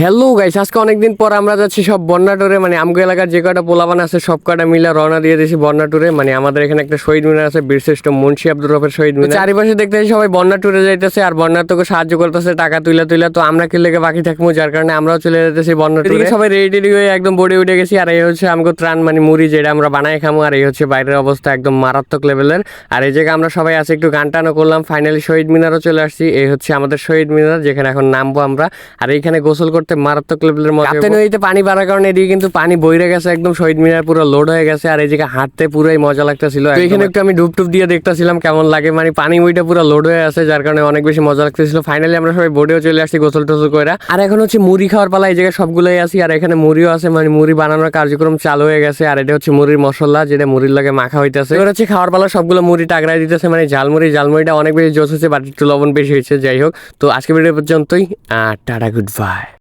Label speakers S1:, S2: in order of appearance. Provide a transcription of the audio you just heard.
S1: Hello guys আজকে অনেকদিন পর আমরা যাচ্ছি সব বন্যা টুরে। মানে আমগো এলাকার যে কটা পোলাবান আছে সব কটা মিলে রওনা দিয়ে দিয়েছি বন্যা টুরে। মানে আমাদের এখানে একটা শহীদ মিনার আছে বীরশ্রেষ্ঠ মুন্সি আব্দুর রফের শহীদ মিনার। চারিপাশে দেখতেছি সবাই বন্যা টুরে যাইতেছে আর বন্যার তোকে সাহায্য করতেছে টাকা তুলে তুলে তো আমরা কি লেগে বাকি থাকব যার কারণে আমরাও চলে যেতেছি বন্যা টুরে। সবাই রেডি টেডি হয়ে একদম বডি উঠে গেছি। আর এই হচ্ছে আমগো ত্রাণ মানে মুড়ি যেটা আমরা বানাই খামো। আর এই হচ্ছে বাইরের অবস্থা একদম মারাত্মক লেভেলের আর এই জায়গায় আমরা সবাই আছে একটু গান টানো করলাম। ফাইনালি শহীদ মিনারও চলে আসছি। এই হচ্ছে আমাদের শহীদ মিনার যেখানে এখন নামবো আমরা। আর এইখানে গোসল করতে মারাত্মক লেভেলের মজা কাপ্তাই নদীতে পানি বাড়ার কারণে এদিকে কিন্তু পানি বইরে গেছে একদম শহীদ মিনার পুরো লোড হয়ে গেছে আর এই জায়গায় হাঁটতে পুরোই মজা লাগতেছিল এখানে একটু আমি ডুব টুপ দিয়ে দেখতেছিলাম কেমন লাগে মানে পানি বইটা পুরো লোড হয়ে আছে যার কারণে অনেক বেশি মজা লাগতেছিল। ফাইনালি আমরা সবাই বোর্ডেও চলে আসছি গোসল টোসল করে আর এখন হচ্ছে মুড়ি খাওয়ার পালা এই জায়গায় সবগুলোই আছি আর এখানে মুড়িও আছে মানে মুড়ি বানানোর কার্যক্রম চালু হয়ে গেছে আর এটা হচ্ছে মুড়ির মশলা যেটা মুড়ির লাগে মাখা হইতেছে। এবার হচ্ছে খাওয়ার পালা সবগুলো মুড়ি টাকরাই দিতেছে মানে ঝালমুড়ি ঝালমুড়িটা অনেক বেশি জোস হচ্ছে বাট একটু লবণ বেশি হয়েছে যাই হোক। তো আজকে ভিডিও পর্যন্তই আর টাটা গুড বাই